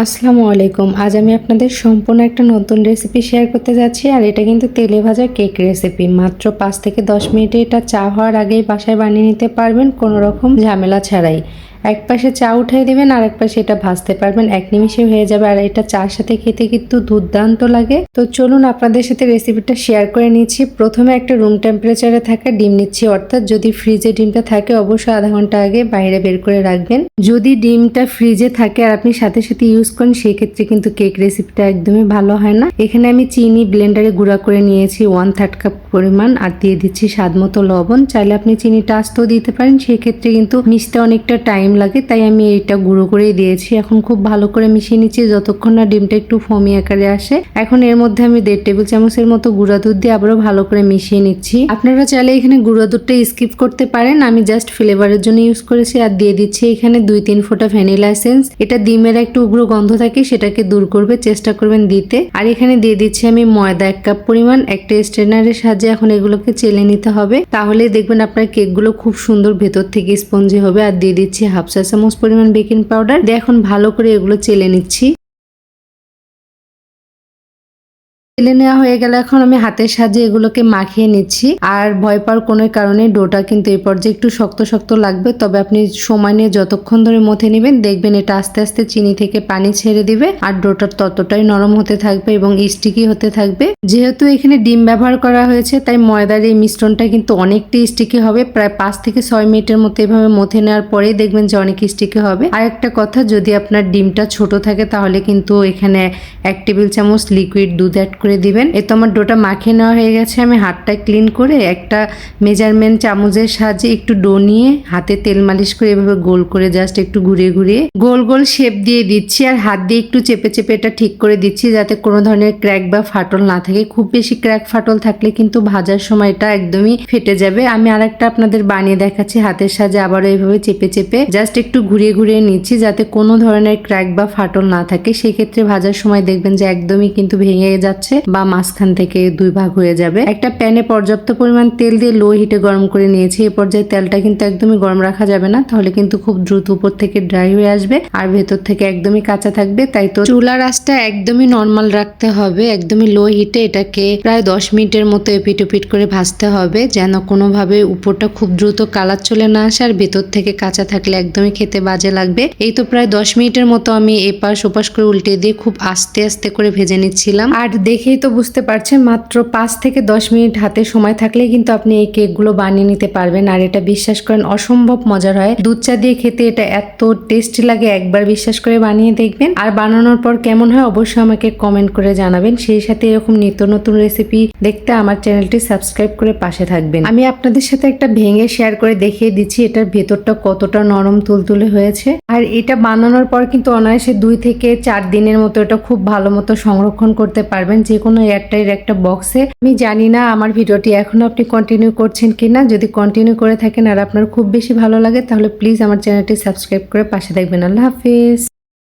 আসসালামু আলাইকুম। আজ আমি আপনাদের সম্পূর্ণ একটা নতুন রেসিপি শেয়ার করতে যাচ্ছি, আর এটা কিন্তু তেলে ভাজা কেক রেসিপি মাত্র পাঁচ থেকে দশ মিনিটে এটা চা হওয়ার আগেই বাসায় বানিয়ে নিতে পারবেন কোনো রকম ঝামেলা ছাড়াই। এক পাশে চা উঠাই দেবেন, আর এক পাশে এটা ভাজতে পারবেন। এক নিমিষে হয়ে যাবে, আর এটা চার সাথে খেতে কিন্তু দুর্দান্ত লাগে। তো চলুন আপনাদের সাথে রেসিপিটা শেয়ার করে নিচ্ছি। প্রথমে একটা রুম টেম্পারেচারে থাকা ডিম নিচ্ছি, অর্থাৎ যদি ফ্রিজে ডিমটা থাকে, অবশ্যই আধা ঘণ্টা আগে বাইরে বের করে রাখবেন। যদি ডিমটা ফ্রিজে থাকে আর আপনি সাথে সাথে ইউজ করেন সেই ক্ষেত্রে কিন্তু কেক রেসিপিটা একদমই ভালো হয় না। এখানে আমি চিনি ব্লেন্ডারে গুঁড়া করে নিয়েছি ওয়ান থার্ড কাপ পরিমাণ, আর দিয়ে দিচ্ছি স্বাদ মতো লবণ। চাইলে আপনি চিনিটা আস্তেও দিতে পারেন সেই ক্ষেত্রে কিন্তু মিশতে অনেকটা টাইম লাগে, তাই আমি এটা গুঁড়ো করেই দিয়েছি। এখন খুব ভালো করে মিশিয়ে নিচ্ছি, যতক্ষণ না ডিমটা একটু ফমি আকারে আসে। এখন এর মধ্যে আমি দেড় টেবিল চামচের মতো গুঁড়া দুধ দিয়ে আবারও ভালো করে মিশিয়ে নিচ্ছি। আপনারা চাইলে এখানে গুঁড়া দুধটা স্কিপ করতে পারেন, আমি জাস্ট ফ্লেভারের জন্য ইউজ করেছি আর দিয়ে দিচ্ছি এখানে দুই তিন ফোঁটা ভ্যানিলা এসেন্স। এটা ডিমের একটু উগ্র গন্ধ থাকে, সেটাকে দূর করবে, চেষ্টা করবেন দিতে। আর এখানে দিয়ে দিচ্ছি আমি ময়দা এক কাপ পরিমাণ, একটা স্ট্রেনারের সাহায্যে এখন এগুলোকে চেলে নিতে হবে। তাহলে দেখবেন আপনার কেকগুলো খুব সুন্দর ভেতর থেকে স্পঞ্জি হবে। আর দিয়ে দিচ্ছি হাফ চা চামচ পরিমাণ বেকিং পাউডার। দিয়ে এখন ভালো করে এগুলো চেলে নিচ্ছি। তেলে নেওয়া হয়ে গেলে এখন আমি হাতের সাহায্যে এগুলোকে মাখিয়ে নিচ্ছি। আর ভয় পাওয়ার কোনো কারণে ডোটা কিন্তু এই পর্যায়ে একটু শক্ত শক্ত লাগবে। তবে আপনি সময় নিয়ে যতক্ষণ ধরে মথে নেবেন, দেখবেন এটা আস্তে আস্তে চিনি থেকে পানি ছেড়ে দিবে আর ডোটা ততটাই নরম হতে থাকবে এবং স্টিকি হতে থাকবে। যেহেতু এখানে ডিম ব্যবহার করা হয়েছে, তাই ময়দার এই মিশ্রণটা কিন্তু অনেকটাই স্টিকি হবে। প্রায় পাঁচ থেকে ছয় মিনিটের মতো এভাবে মথে নেওয়ার পরেই দেখবেন যে অনেক স্টিকি হবে। আর একটা কথা, যদি আপনার ডিমটা ছোট থাকে, তাহলে কিন্তু এখানে এক টেবিল চামচ লিকুইড দুধ অ্যাড করে দিবেন। এ তো আমার ডোটা মাখিয়ে নেওয়া হয়ে গেছে। আমি হাতটা ক্লিন করে একটা মেজারমেন্ট চামচের সাহায্যে একটু ডো নিয়ে হাতে তেল মালিশ করে এভাবে গোল করে জাস্ট একটু ঘুরিয়ে ঘুরিয়ে গোল গোল শেপ দিয়ে দিচ্ছি আর হাত দিয়ে একটু চেপে চেপে এটা ঠিক করে দিচ্ছি যাতে কোনো ধরনের ক্র্যাক বা ফাটল না থাকে। খুব বেশি ক্র্যাক ফাটল থাকলে কিন্তু ভাজার সময় এটা একদমই ফেটে যাবে। আমি আরেকটা আপনাদের বানিয়ে দেখাচ্ছি। হাতের সাহায্যে আবারও এভাবে চেপে চেপে জাস্ট একটু ঘুরিয়ে ঘুরিয়ে নিচ্ছি যাতে কোনো ধরনের ক্র্যাক বা ফাটল না থাকে। সেক্ষেত্রে ভাজার সময় দেখবেন যে একদমই কিন্তু ভেঙে যাচ্ছে। বা মাঝখান থেকে দুই ভাগ হয়ে যাবে। একটা প্যানে পর্যাপ্ত পরিমাণ তেল দিয়ে লো হিটে গরম করে নিয়েছি। এই পর্যায়ে তেলটা কিন্তু একদমই গরম রাখা যাবে না, তাহলে কিন্তু খুব দ্রুত উপর থেকে ড্রাই হয়ে আসবে আর ভেতর থেকে একদমই কাঁচা থাকবে, তাই তো চুলার আঁচটা একদমই নর্মাল রাখতে হবে, একদমই লো হিটে এটাকে প্রায় দশ মিনিটের মতো এপিট ওপিট করে ভাজতে হবে, যেন কোনোভাবে উপরটা খুব দ্রুত কালার চলে না আসে আর ভেতর থেকে কাঁচা থাকলে একদমই খেতে বাজে লাগবে। এই তো প্রায় দশ মিনিটের মতো আমি এপাশ ওপাশ করে উল্টে দিয়ে খুব আস্তে আস্তে করে ভেজে নিচ্ছিলাম। আর দেখেই তো বুঝতে পারছেন, মাত্র পাঁচ থেকে দশ মিনিট হাতে সময় থাকলে কিন্তু আপনি এই কেকগুলো বানিয়ে নিতে পারবেন। আর এটা বিশ্বাস করেন, অসম্ভব মজার হয়। দুধ চা দিয়ে খেতে এটা এত টেস্টি লাগে, একবার বিশ্বাস করে বানিয়ে দেখবেন। আর বানানোর পর কেমন হয় অবশ্যই আমাকে কমেন্ট করে জানাবেন। সেই সাথে এরকম নিত্য নতুন রেসিপি দেখতে আমার চ্যানেলটি সাবস্ক্রাইব করে পাশে থাকবেন। আমি আপনাদের সাথে একটা ভেঙে শেয়ার করে দেখিয়ে দিচ্ছি, এটার ভেতরটা কতটা নরম তুলতুলে হয়েছে। আর এটা বানানোর পর কিন্তু অনায়াসে দুই থেকে চার দিনের মতো এটা খুব ভালো মতো সংরক্ষণ করতে পারবেন যে কোনো এয়ারটাইট একটা বক্সে আমি জানি না আমার ভিডিওটি এখনও আপনি কন্টিনিউ করছেন কি না যদি কন্টিনিউ করে থাকেন আর আপনার খুব বেশি ভালো লাগে, তাহলে প্লিজ আমার চ্যানেলটি সাবস্ক্রাইব করে পাশে দেখবেন আল্লাহ হাফিজ।